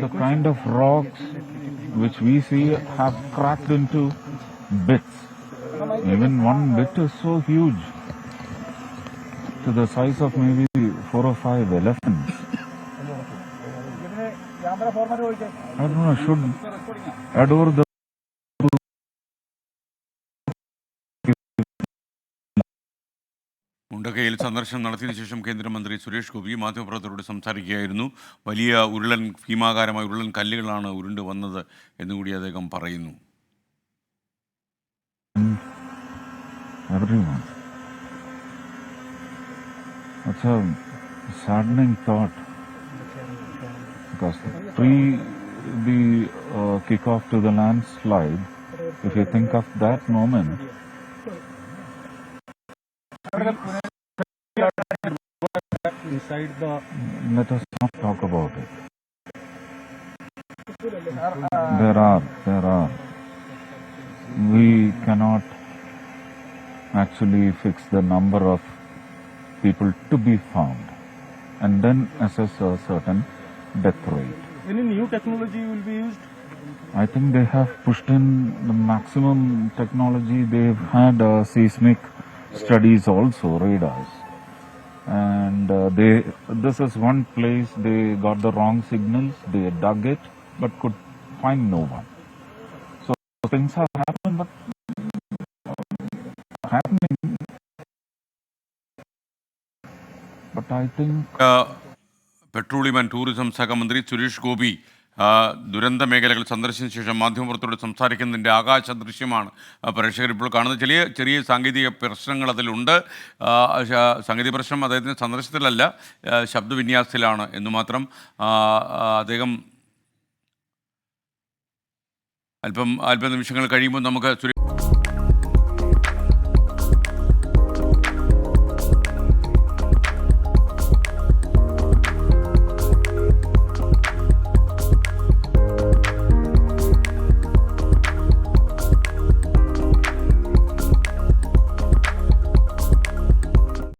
the kind of rocks which we see have cracked into bits. Even one bit is so huge, to the size of maybe four or five elephants. I don't know, should adore the മുണ്ടക്കയിൽ സന്ദർശനം നടത്തിയതിനു ശേഷം കേന്ദ്രമന്ത്രി സുരേഷ് ഗോപി മാധ്യമപ്രവർത്തകരോട് സംസാരിക്കുകയായിരുന്നു. വലിയ ഉരുളൻ ഭീമാകാരമായ ഉരുളൻ കല്ലുകളാണ് ഉരുണ്ട് വന്നത് എന്നുകൂടി അദ്ദേഹം പറയുന്നു. the uh, kickoff to the landslide, if you think of that moment, inside the let us not talk about it. There are, there are. We cannot actually fix the number of people to be found and then assess a certain death rate. any new technology will be used I think they have pushed in the maximum technology. They've had uh, seismic studies also, radars. And uh, they, this is one place they got the wrong signals, they dug it, but could find no one. So things have happened, but uh, happening. But I think. Uh, Petroleum and Tourism Sakamandri Suresh Gobi ദുരന്ത മേഖലകൾ സന്ദർശിച്ച ശേഷം മാധ്യമപ്രവർത്തകരോട് സംസാരിക്കുന്നതിന്റെ ആകാശ ദൃശ്യമാണ് പ്രേക്ഷകർ ഇപ്പോൾ കാണുന്നത്. ചെറിയ ചെറിയ സാങ്കേതിക പ്രശ്നങ്ങൾ അതിലുണ്ട്. സാങ്കേതിക പ്രശ്നം അദ്ദേഹത്തിന്റെ സന്ദർശനത്തിലല്ല ശബ്ദവിന്യാസത്തിലാണ് എന്ന് മാത്രം അദ്ദേഹം അല്പം അല്പ നിമിഷങ്ങൾ കഴിയുമ്പോൾ നമുക്ക്